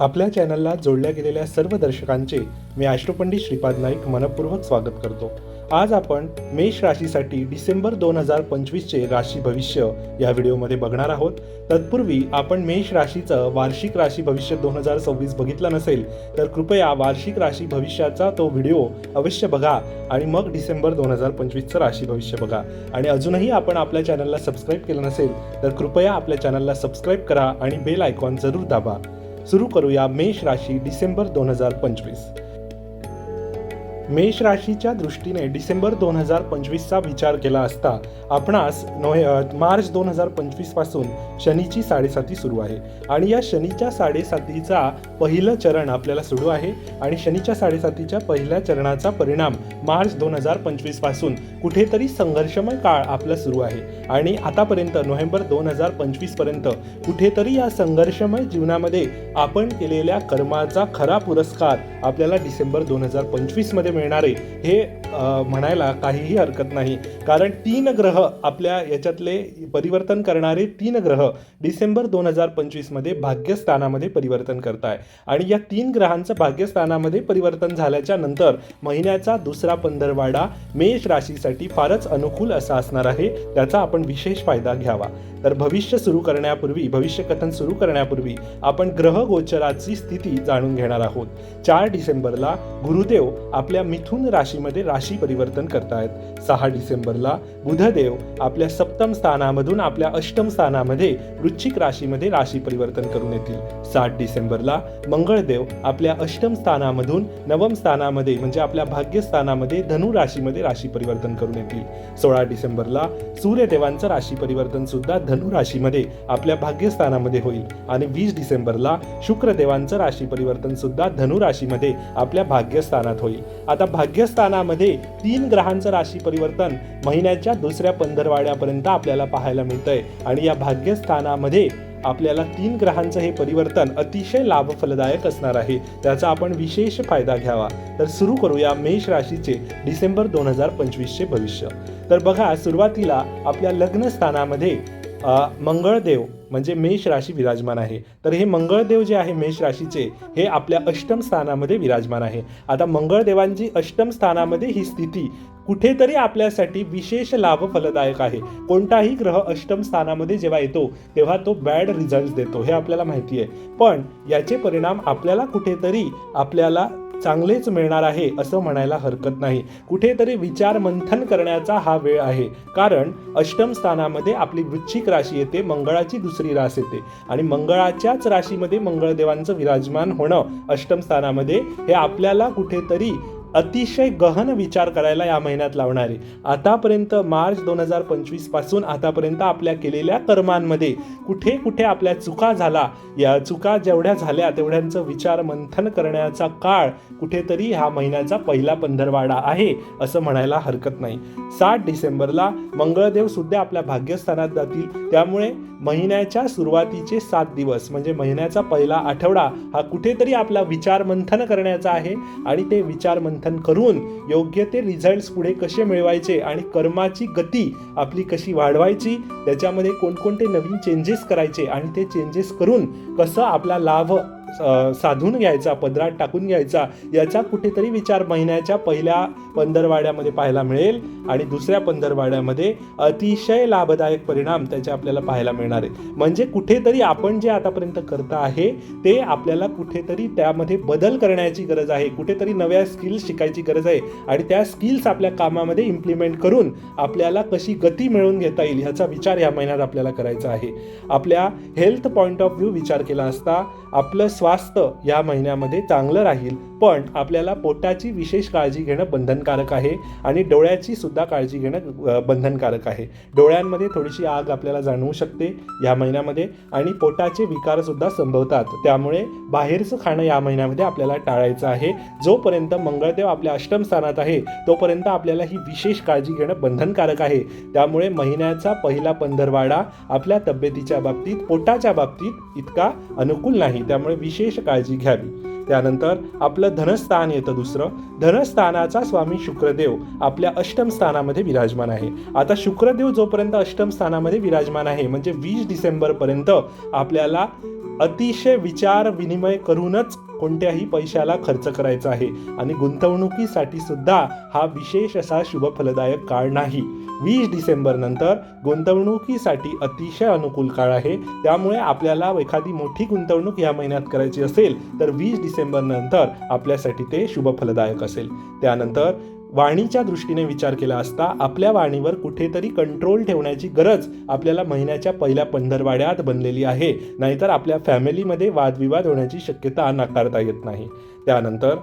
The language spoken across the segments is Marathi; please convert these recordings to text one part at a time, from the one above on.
आपल्या चॅनलला जोडल्या गेलेल्या सर्व दर्शकांचे मी ॲस्ट्रोपंडित श्रीपाद नाईक मनपूर्वक स्वागत करतो. आज आपण मेष राशीसाठी डिसेंबर दोन हजार पंचवीसचे राशी भविष्य या व्हिडिओमध्ये बघणार आहोत. तत्पूर्वी आपण मेष राशीचं वार्षिक राशी भविष्य दोन हजार सव्वीस बघितलं नसेल तर कृपया वार्षिक राशी भविष्याचा तो व्हिडिओ अवश्य बघा आणि मग डिसेंबर दोन हजार पंचवीसचं राशी भविष्य बघा. आणि अजूनही आपण आपल्या चॅनलला सबस्क्राईब केलं नसेल तर कृपया आपल्या चॅनलला सबस्क्राईब करा आणि बेल आयकॉन जरूर दाबा. सुरू करूया मेष राशी डिसेंबर दोन हजार पंचवीस. मेष राशीच्या दृष्टीने डिसेंबर दोन हजार पंचवीसचा विचार केला असता आपणास नोव्हे मार्च दोन हजार पंचवीसपासून शनीची साडेसाती सुरू आहे. आणि या शनीच्या साडेसातीचा पहिलं चरण आपल्याला सुरू आहे आणि शनीच्या साडेसातीच्या पहिल्या चरणाचा परिणाम मार्च दोन हजार पंचवीसपासून कुठेतरी संघर्षमय काळ आपला सुरू आहे. आणि आतापर्यंत नोव्हेंबर दोन हजार पंचवीसपर्यंत कुठेतरी या संघर्षमय जीवनामध्ये आपण केलेल्या कर्माचा खरा पुरस्कार आपल्याला डिसेंबर दोन हजार पंचवीसमध्ये मिळणारे. हे म्हणायला काहीही हरकत नाही. कारण तीन ग्रह आपल्या याच्यातले परिवर्तन करणारे तीन ग्रह डिसेंबर दोन हजार पंचवीसमध्ये भाग्यस्थानामध्ये परिवर्तन करत आहे आणि या तीन ग्रहांचं भाग्यस्थानामध्ये परिवर्तन झाल्याच्यानंतर महिन्याचा दुसरा पंधरवाडा मेष राशीसाठी फारच अनुकूल असा असणार आहे. त्याचा आपण विशेष फायदा घ्यावा. तर भविष्य सुरू करण्यापूर्वी भविष्य कथन सुरू करण्यापूर्वी आपण ग्रह गोचराची स्थिती जाणून घेणार आहोत. चार डिसेंबरला गुरुदेव आपल्या मिथुन राशीमध्ये राशी परिवर्तन करतायत. सहा डिसेंबरला बुधदेव आपल्या सप्तम स्थानामधून आपल्या अष्टम स्थानामध्ये वृश्चिक राशीमध्ये राशी परिवर्तन करून येतील. सात डिसेंबरला मंगळदेव आपल्या अष्टम स्थानामधून नवम स्थानामध्ये म्हणजे आपल्या भाग्यस्थानामध्ये धनु राशीमध्ये राशी परिवर्तन करून येतील. सोळा डिसेंबरला सूर्यदेवांचं राशी परिवर्तन सुद्धा धनु राशीमध्ये आपल्या भाग्यस्थानामध्ये होईल. आणि वीस डिसेंबरला शुक्रदेवांचं राशी परिवर्तन सुद्धा धनु राशीमध्ये आपल्या भाग्यस्थानात होईल. आता भाग्यस्थानामध्ये तीन ग्रहांचं राशी परिवर्तन महिन्याच्या दुसऱ्या पंधरवाड्यापर्यंत आपल्याला पाहायला मिळतंय. आणि या भाग्यस्थानामध्ये आपल्याला तीन ग्रहांचं हे परिवर्तन अतिशय लाभफलदायक असणार आहे. त्याचा आपण विशेष फायदा घ्यावा. तर सुरू करूया मेष राशीचे डिसेंबर दोन हजार पंचवीसचे भविष्य. तर बघा सुरुवातीला आपल्या लग्नस्थानामध्ये मंगळदेव म्हणजे मेष राशी विराजमान आहे. तर हे मंगळदेव जे आहे मेष राशीचे हे आपल्या अष्टम स्थानामध्ये विराजमान आहे. आता मंगळदेवांची अष्टम स्थानामध्ये ही स्थिती कुठेतरी आपल्यासाठी विशेष लाभ फलदायक आहे. कोणताही ग्रह अष्टम स्थानामध्ये जेव्हा येतो तेव्हा तो बॅड रिझल्ट देतो हे आपल्याला माहिती आहे. पण याचे परिणाम आपल्याला कुठेतरी आपल्याला चांगलेच मिळणार आहे असं म्हणायला हरकत नाही. कुठेतरी विचार मंथन करण्याचा हा वेळ आहे. कारण अष्टम स्थानामध्ये आपली वृश्चिक राशी येते मंगळाची दुसरी रास येते. आणि मंगळाच्याच राशीमध्ये मंगळदेवांचं विराजमान होणं अष्टम स्थानामध्ये हे आपल्याला कुठेतरी अतिशय गहन विचार करायला या महिन्यात लावणार आहे. आतापर्यंत मार्च दोन हजार पंचवीसपासून आतापर्यंत आपल्या केलेल्या कर्मांमध्ये कुठे कुठे आपल्या चुका झाला या चुका जेवढ्या झाल्या तेवढ्यांचं विचार मंथन करण्याचा काळ कुठेतरी हा महिन्याचा पहिला पंधरवाडा आहे असं म्हणायला हरकत नाही. सात डिसेंबरला मंगळदेव सुद्धा आपल्या भाग्यस्थानात जातील. त्यामुळे महिन्याच्या सुरुवातीचे सात दिवस म्हणजे महिन्याचा पहिला आठवडा हा कुठेतरी आपला विचार मंथन करण्याचा आहे आणि ते विचार मंथन करून योग्य ते रिझल्ट्स पुढे कसे मिळवायचे आणि कर्माची गती आपली कशी वाढवायची त्याच्यामध्ये कोणकोणते नवीन चेंजेस करायचे आणि ते चेंजेस करून कसं आपला लाभ साधून घ्यायचा पदरात टाकून घ्यायचा याचा कुठेतरी विचार महिन्याच्या पहिल्या पंधरवाड्यामध्ये पाहायला मिळेल आणि दुसऱ्या पंधरवाड्यामध्ये अतिशय लाभदायक परिणाम त्याचे आपल्याला पाहायला मिळणार आहे. म्हणजे कुठेतरी आपण जे आतापर्यंत करता आहे ते आपल्याला कुठेतरी त्यामध्ये बदल करण्याची गरज आहे कुठेतरी नव्या स्किल्स शिकायची गरज आहे आणि त्या स्किल्स आपल्या कामामध्ये इम्प्लिमेंट करून आपल्याला कशी गती मिळवून घेता येईल ह्याचा विचार या महिन्यात आपल्याला करायचा आहे. आपल्या हेल्थ पॉईंट ऑफ व्ह्यू विचार केला असता आपलं स्वास्थ्य या महिन्यामध्ये चांगलं राहील. पण आपल्याला पोटाची विशेष काळजी घेणं बंधनकारक आहे आणि डोळ्याची सुद्धा काळजी घेणं बंधनकारक आहे. डोळ्यांमध्ये थोडीशी आग आपल्याला जाणवू शकते या महिन्यामध्ये आणि पोटाचे विकार सुद्धा संभवतात. त्यामुळे बाहेरचं खाणं या महिन्यामध्ये आपल्याला टाळायचं आहे. जोपर्यंत मंगळदेव आपल्या अष्टम स्थानात आहे तोपर्यंत आपल्याला ही विशेष काळजी घेणं बंधनकारक आहे. त्यामुळे महिन्याचा पहिला पंधरवाडा आपल्या तब्येतीच्या बाबतीत पोटाच्या बाबतीत इतका अनुकूल नाही. त्यामुळे विशेष काळजी घ्यावी. त्यानंतर आपलं धनस्थान येतं दुसरं. धनस्थानाचा स्वामी शुक्रदेव आपल्या अष्टम स्थानामध्ये विराजमान आहे. आता शुक्रदेव जोपर्यंत अष्टम स्थानामध्ये विराजमान आहे म्हणजे वीस डिसेंबरपर्यंत आपल्याला अतिशय विचार विनिमय करूनच कोणत्याही पैशाला खर्च करायचा आहे. आणि गुंतवणुकीसाठी सुद्धा हा विशेष असा शुभ फलदायक काळ नाही. वीस डिसेंबर नंतर गुंतवणुकीसाठी अतिशय अनुकूल काळ आहे. त्यामुळे आपल्याला एखादी मोठी गुंतवणूक या महिन्यात करायची असेल तर वीस डिसेंबर नंतर आपल्यासाठी ते शुभ फलदायक असेल. त्यानंतर वाणीच्या दृष्टीने विचार केला असता आपल्या वाणीवर कुठेतरी कंट्रोल ठेवण्याची गरज आपल्याला महिन्याच्या पहिल्या पंधरवाड्यात बनलेली आहे. नाहीतर आपल्या फॅमिलीमध्ये वादविवाद होण्याची शक्यता नाकारता येत नाही. त्यानंतर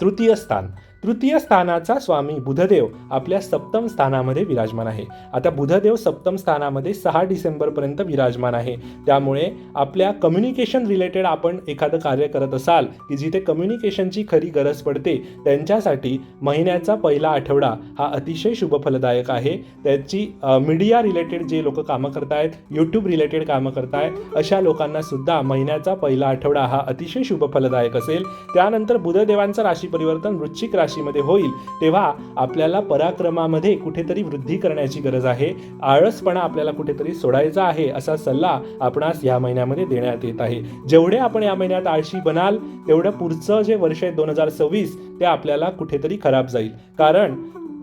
तृतीय स्थान. तृतीय स्थानाचा स्वामी बुधदेव आपल्या सप्तम स्थानामध्ये विराजमान आहे. आता बुधदेव सप्तम स्थानामध्ये सहा डिसेंबरपर्यंत विराजमान आहे. त्यामुळे आपल्या कम्युनिकेशन रिलेटेड आपण एखादं कार्य करत असाल की जिथे कम्युनिकेशनची खरी गरज पडते त्यांच्यासाठी महिन्याचा पहिला आठवडा हा अतिशय शुभफलदायक आहे. त्याची मीडिया रिलेटेड जे लोक कामं करतायत यूट्यूब रिलेटेड कामं करतायत अशा लोकांना सुद्धा महिन्याचा पहिला आठवडा हा अतिशय शुभफलदायक असेल. त्यानंतर बुधदेवांचं राशी परिवर्तन वृश्चिक राशी राशीमध्ये होईल तेव्हा आपल्याला पराक्रमामध्ये कुठेतरी वृद्धी करण्याची गरज आहे. आळसपणा आपल्याला कुठेतरी सोडायचा आहे असा सल्ला आपणास या महिन्यामध्ये देण्यात येत आहे. जेवढे आपण या महिन्यात आळशी बनाल तेवढं पुढचं जे वर्ष आहे दोन हजार सव्वीस ते आपल्याला कुठेतरी खराब जाईल. कारण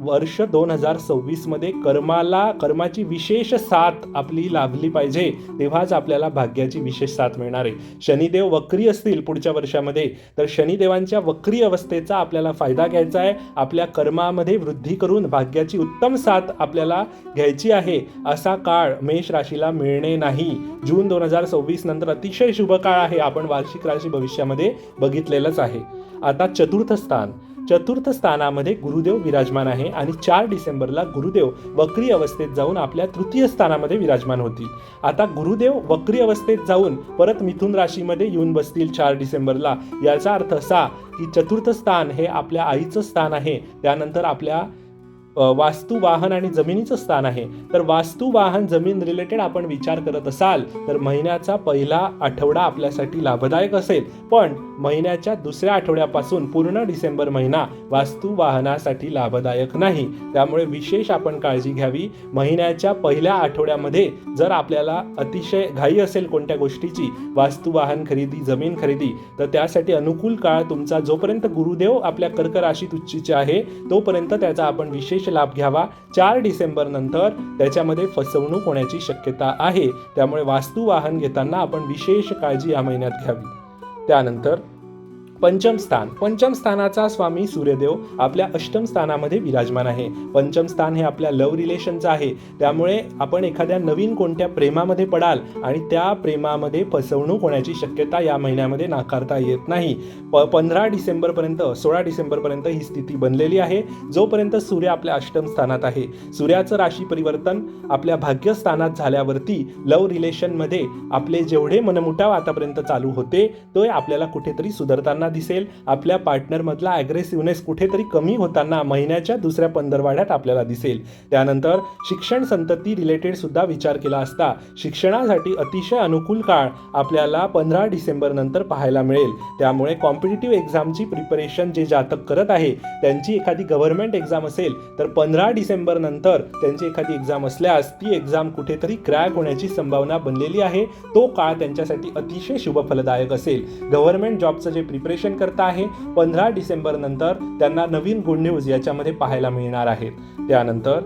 वर्ष दोन हजार सव्वीसमध्ये कर्माला कर्माची विशेष साथ आपली लाभली पाहिजे तेव्हाच आपल्याला भाग्याची विशेष साथ मिळणार आहे. शनिदेव वक्री असतील पुढच्या वर्षामध्ये तर शनिदेवांच्या वक्री अवस्थेचा आपल्याला फायदा घ्यायचा आहे. आपल्या कर्मामध्ये वृद्धी करून भाग्याची उत्तम साथ आपल्याला घ्यायची आहे. असा काळ मेष राशीला मिळणे नाही. जून दोन हजार सव्वीस नंतर अतिशय शुभ काळ आहे. आपण वार्षिक राशी भविष्यामध्ये बघितलेलंच आहे. आता चतुर्थ स्थान. चतुर्थ स्थानामध्ये गुरुदेव विराजमान आहे आणि चार डिसेंबरला गुरुदेव वक्री अवस्थेत जाऊन आपल्या तृतीय स्थानामध्ये विराजमान होतील. आता गुरुदेव वक्री अवस्थेत जाऊन परत मिथुन राशीमध्ये येऊन बसतील चार डिसेंबरला. याचा अर्थ असा की चतुर्थ स्थान हे आपल्या आईचं स्थान आहे. त्यानंतर आपल्या वास्तू वाहन आणि जमिनीचं स्थान आहे. तर वास्तू वाहन जमीन रिलेटेड आपण विचार करत असाल तर महिन्याचा पहिला आठवडा आपल्यासाठी लाभदायक असेल. पण महिन्याच्या दुसऱ्या आठवड्यापासून पूर्ण डिसेंबर महिना वास्तू वाहनासाठी लाभदायक नाही. त्यामुळे विशेष आपण काळजी घ्यावी. महिन्याच्या पहिल्या आठवड्यामध्ये जर आपल्याला अतिशय घाई असेल कोणत्या गोष्टीची वास्तू वाहन खरेदी जमीन खरेदी तर त्यासाठी अनुकूल काळ तुमचा जोपर्यंत गुरुदेव आपल्या कर्क राशीत उच्चीचे आहे तोपर्यंत त्याचा आपण विशेष लाभ घ्यावा. चार डिसेंबर नंतर त्याच्यामध्ये फसवणूक होण्याची शक्यता आहे. त्यामुळे वास्तू वाहन घेताना आपण विशेष काळजी या महिन्यात घ्यावी. त्यानंतर पंचम स्थान. पंचम स्थानाचा स्वामी सूर्यदेव आपल्या अष्टम स्थानामध्ये विराजमान आहे. पंचम स्थान हे आपल्या लव रिलेशनचं आहे. त्यामुळे आपण एखाद्या नवीन कोणत्या प्रेमामध्ये पडाल आणि त्या प्रेमामध्ये फसवणूक होण्याची शक्यता या महिन्यामध्ये नाकारता येत नाही. प पंधरा डिसेंबरपर्यंत सोळा डिसेंबरपर्यंत ही स्थिती बनलेली आहे. जोपर्यंत सूर्य आपल्या अष्टम स्थानात आहे. सूर्याचं राशी परिवर्तन आपल्या भाग्यस्थानात झाल्यावरती लव रिलेशनमध्ये आपले जेवढे मनमुटाव आतापर्यंत चालू होते तो आपल्याला कुठेतरी सुधारताना दिसेल. आपल्या पार्टनरमधला ॲग्रेसिव्हनेस कुठेतरी कमी होताना महिन्याच्या दुसऱ्या पंधरवाड्यात आपल्याला दिसेल. त्यानंतर शिक्षण संतती रिलेटेड सुद्धा विचार केला असता शिक्षणासाठी अतिशय अनुकूल काळ आपल्याला पंधरा डिसेंबर नंतर पाहायला मिळेल. त्यामुळे कॉम्पिटेटिव्ह एक्झामची प्रिपरेशन जे जातक करत आहे त्यांची एखादी गव्हर्नमेंट एक्झाम असेल तर पंधरा डिसेंबर नंतर त्यांची एखादी एक्झाम असल्यास ती एक्झाम कुठेतरी क्रॅक होण्याची संभावना बनलेली आहे. तो काळ त्यांच्यासाठी अतिशय शुभफलदायक असेल. गव्हर्नमेंट जॉबचं जे प्रिपरेशन करता आहे. पंधरा डिसेंबर नंतर त्यांना नवीन गुड न्यूज याच्यामध्ये पाहायला मिळणार आहेत त्यानंतर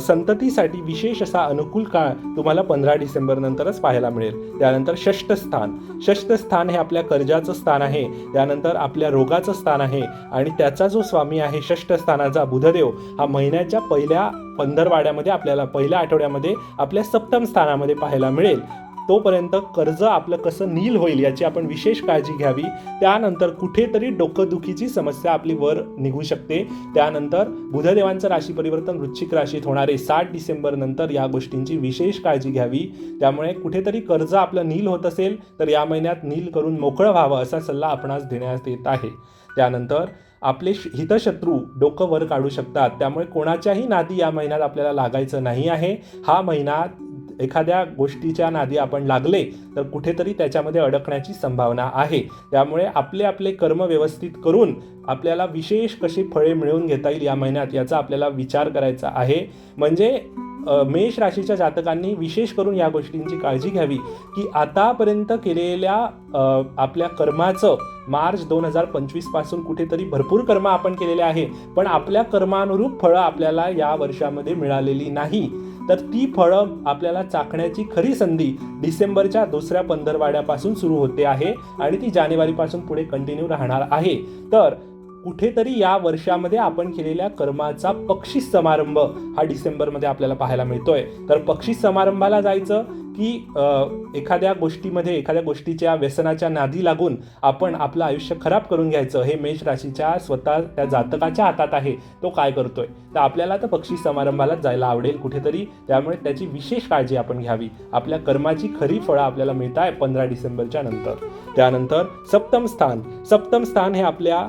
संततीसाठी विशेष असा अनुकूल काळ तुम्हाला पंधरा डिसेंबर नंतरच पाहायला मिळेल. त्यानंतर षष्ठ स्थान. षष्ठ स्थान हे आपल्या कर्जाचं स्थान आहे. त्यानंतर आपल्या रोगाचं स्थान आहे. आणि त्याचा जो स्वामी आहे षष्ठ स्थानाचा बुधदेव हा महिन्याच्या पहिल्या पंधरवाड्यामध्ये आपल्याला पहिल्या आठवड्यामध्ये आपल्या सप्तम स्थानामध्ये पाहायला मिळेल. तोपर्यंत कर्ज आपलं कसं नील होईल याची आपण विशेष काळजी घ्यावी. त्यानंतर कुठेतरी डोकंदुखीची समस्या आपली वर निघू शकते. त्यानंतर बुधदेवांचं राशी परिवर्तन वृश्चिक राशीत होणारे साठ डिसेंबर नंतर या गोष्टींची विशेष काळजी घ्यावी. त्यामुळे कुठेतरी कर्ज आपलं नील होत असेल तर या महिन्यात नील करून मोकळं व्हावं असा सल्ला आपणास देण्यात येत आहे. त्यानंतर आपले श- हितशत्रू डोकं वर काढू शकतात. त्यामुळे कोणाच्याही नादी या महिन्यात आपल्याला लागायचं नाही आहे. हा महिना एखाद्या गोष्टीच्या नादी आपण लागले तर कुठेतरी त्याच्यामध्ये अडकण्याची संभावना आहे. त्यामुळे आपले आपले कर्म व्यवस्थित करून आपल्याला विशेष कशी फळे मिळवून घेता येईल या महिन्यात याचा आपल्याला विचार करायचा आहे. म्हणजे मेष राशीच्या जातकांनी विशेष करून या गोष्टींची काळजी घ्यावी की आतापर्यंत केलेल्या आपल्या कर्माचं मार्च दोन हजार पंचवीसपासून कुठेतरी भरपूर कर्म आपण केलेले आहे. पण आपल्या कर्मानुरूप फळं आपल्याला या वर्षामध्ये मिळालेली नाही. तर ती फळं आपल्याला चाखण्याची खरी संधी डिसेंबरच्या दुसऱ्या पंधरवाड्यापासून सुरू होते आहे आणि ती जानेवारीपासून पुढे कंटिन्यू राहणार आहे. तर कुठेतरी या वर्षामध्ये आपण केलेल्या कर्माचा पक्षी समारंभ हा डिसेंबरमध्ये आपल्याला पाहायला मिळतोय. तर पक्षी समारंभाला जायचं की एखाद्या गोष्टीमध्ये एखाद्या गोष्टीच्या व्यसनाच्या नादी लागून आपण आपलं आयुष्य खराब करून घ्यायचं हे मेष राशीच्या स्वतः त्या जातकाच्या हातात आहे तो काय करतोय? तर आपल्याला तर पक्षी समारंभाला जायला आवडेल कुठेतरी त्यामुळे त्याची विशेष काळजी आपण घ्यावी. आपल्या कर्माची खरी फळं आपल्याला मिळत आहे पंधरा डिसेंबरच्या नंतर. त्यानंतर सप्तम स्थान. सप्तम स्थान हे आपल्या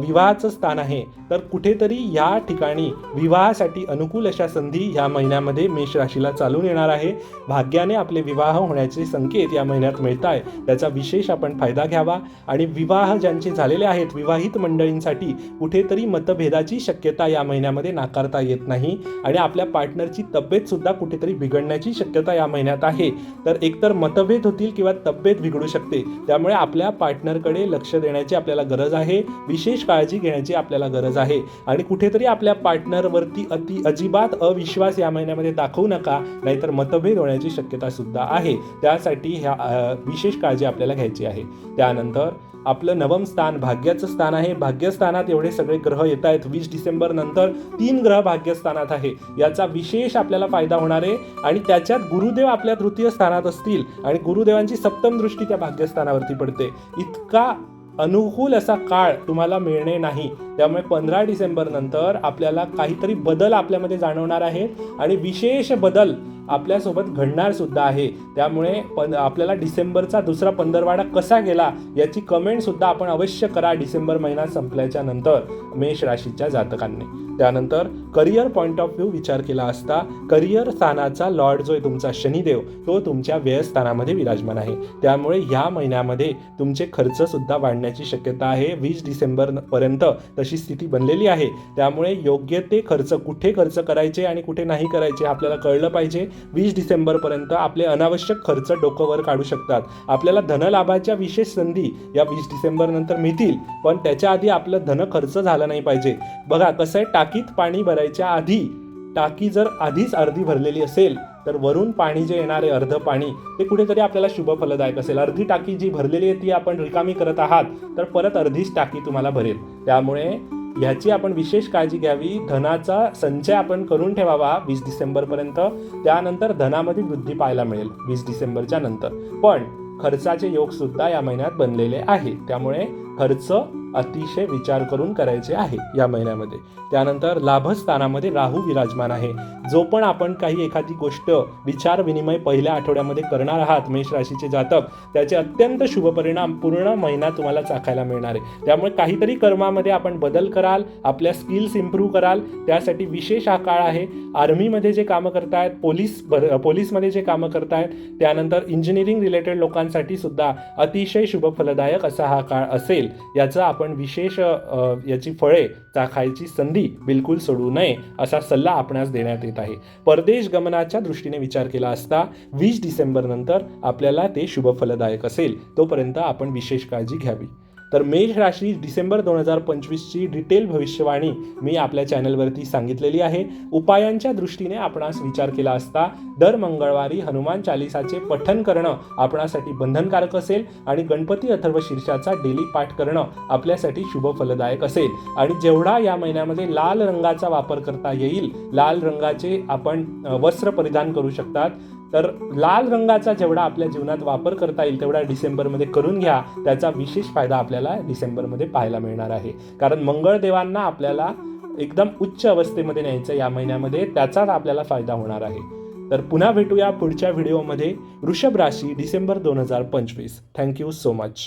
विवाहाचं स्थान आहे. तर कुठेतरी या ठिकाणी विवाहासाठी अनुकूल अशा संधी या महिन्यामध्ये मेष राशीला चालून येणार आहे. भाग्याने आपले विवाह होण्याचे संकेत या महिन्यात मिळत आहे त्याचा विशेष आपण फायदा घ्यावा. आणि विवाह ज्यांचे झालेले आहेत विवाहित मंडळींसाठी कुठेतरी मतभेदाची शक्यता या महिन्यामध्ये नाकारता येत नाही. आणि आपल्या पार्टनरची तब्येतसुद्धा कुठेतरी बिघडण्याची शक्यता या महिन्यात आहे. तर एकतर मतभेद होतील किंवा तब्येत बिघडू शकते. त्यामुळे आपल्या पार्टनरकडे लक्ष देण्याची आपल्याला गरज आहे. विशेष काळजी घेण्याची आपल्याला गरज आहे आहे. आणि कुठेतरी आपल्या पार्टनरवरती अति अजिबात अविश्वास या महिन्यामध्ये दाखवू नका नाहीतर मतभेद होण्याची शक्यता सुद्धा आहे. त्यासाठी ह्या विशेष काळजी आपल्याला घ्यायची आहे. त्यानंतर आपलं नवम स्थान भाग्याचं स्थान आहे. भाग्यस्थानात एवढे सगळे ग्रह येत आहेत. वीस डिसेंबर नंतर तीन ग्रह भाग्यस्थानात आहे. याचा विशेष आपल्याला फायदा होणार आहे. आणि त्याच्यात गुरुदेव आपल्या तृतीय स्थानात असतील आणि गुरुदेवांची सप्तम दृष्टी त्या भाग्यस्थानावरती पडते. इतका अनुकूल असा काळ तुम्हाला मिळणे नाही. त्यामुळे पंधरा डिसेंबर नंतर आपल्याला काहीतरी बदल आपल्यामध्ये जाणवणार आहे आणि विशेष बदल आपल्यासोबत घडणार सुद्धा आहे. त्यामुळे पण आपल्याला डिसेंबरचा दुसरा पंधरवाडा कसा गेला याची कमेंट सुद्धा आपण अवश्य करा डिसेंबर महिना संपल्याच्या नंतर मेष राशीच्या जातकांनी. त्यानंतर करिअर पॉईंट ऑफ व्ह्यू विचार केला असता करिअर स्थानाचा लॉर्ड जो आहे तुमचा शनिदेव तो तुमच्या व्ययस्थानामध्ये विराजमान आहे. त्यामुळे ह्या महिन्यामध्ये तुमचे खर्चसुद्धा वाढण्याची शक्यता आहे. वीस डिसेंबरपर्यंत तशी स्थिती बनलेली आहे. त्यामुळे योग्य ते खर्च कुठे खर्च करायचे आणि कुठे नाही करायचे आपल्याला कळलं पाहिजे. वीस डिसेंबरपर्यंत आपले अनावश्यक खर्च डोकंवर काढू शकतात. आपल्याला धनलाभाच्या विशेष संधी या वीस डिसेंबर नंतर मिळतील पण त्याच्या आधी आपलं धन खर्च झाला नाही पाहिजे. बघा कसं आहे टाकीत पाणी भरायच्या आधी टाकी जर आधीच अर्धी भरलेली असेल तर वरून पाणी जे येणारे अर्ध पाणी ते कुठेतरी आपल्याला शुभ फलदायक असेल. अर्धी टाकी जी भरलेली आहे ती आपण रिकामी करत आहात तर परत अर्धीच टाकी तुम्हाला भरेल. त्यामुळे ह्याची आपण विशेष काळजी घ्यावी. धनाचा संचय आपण करून ठेवावा वीस डिसेंबरपर्यंत त्यानंतर धनामध्ये वृद्धी पाहायला मिळेल वीस डिसेंबरच्या नंतर. पण खर्चाचे योग सुद्धा या महिन्यात बनलेले आहे. त्यामुळे खर्च अतिशय विचार करून करायचे आहे या महिन्यामध्ये. त्यानंतर लाभस्थानामध्ये राहू विराजमान आहे. जो पण आपण काही एखादी गोष्ट विचार विनिमय पहिल्या आठवड्यामध्ये करणार आहात मेष राशीचे जातक त्याचे अत्यंत शुभ परिणाम पूर्ण महिना तुम्हाला चाखायला मिळणार आहे. त्यामुळे काहीतरी कर्मामध्ये आपण बदल कराल आपल्या स्किल्स इम्प्रूव्ह कराल त्यासाठी विशेष हा काळ आहे. आर्मीमध्ये जे कामं करतायत पोलीस भर पोलीसमध्ये जे कामं करतायत त्यानंतर इंजिनिअरिंग रिलेटेड लोकांसाठी सुद्धा अतिशय शुभ फलदायक असा हा काळ असेल याचा आपण विशेष याची फळे चाखायची संधी बिलकुल सोडू नये असा सल्ला आपणास देण्यात येत आहे. परदेश गमनाच्या दृष्टीने विचार केला असता वीस डिसेंबर नंतर आपल्याला ते शुभ फलदायक असेल तोपर्यंत आपण विशेष काळजी घ्यावी. तर मेष राशी डिसेंबर दोन हजार पंचवीसची डिटेल भविष्यवाणी मी आपल्या चॅनलवरती सांगितलेली आहे. उपायांच्या दृष्टीने आपणास विचार केला असता दर मंगळवारी हनुमान चालिसाचे पठन करणं आपणासाठी बंधनकारक असेल आणि गणपती अथर्व शीर्षाचा डेली पाठ करणं आपल्यासाठी शुभ फलदायक असेल. आणि जेवढा या महिन्यामध्ये लाल रंगाचा वापर करता येईल लाल रंगाचे आपण वस्त्र परिधान करू शकतात. तर लाल रंगाचा जेवढा आपल्या जीवनात वापर करता येईल तेवढा डिसेंबरमध्ये करून घ्या. त्याचा विशेष फायदा आपल्याला डिसेंबरमध्ये पाहायला मिळणार आहे. कारण मंगळदेवांना आपल्याला एकदम उच्च अवस्थेमध्ये न्यायचं या महिन्यामध्ये त्याचाच आपल्याला फायदा होणार आहे. तर पुन्हा भेटूया पुढच्या व्हिडिओमध्ये. वृषभ राशी डिसेंबर दोन हजार पंचवीस. Thank you so much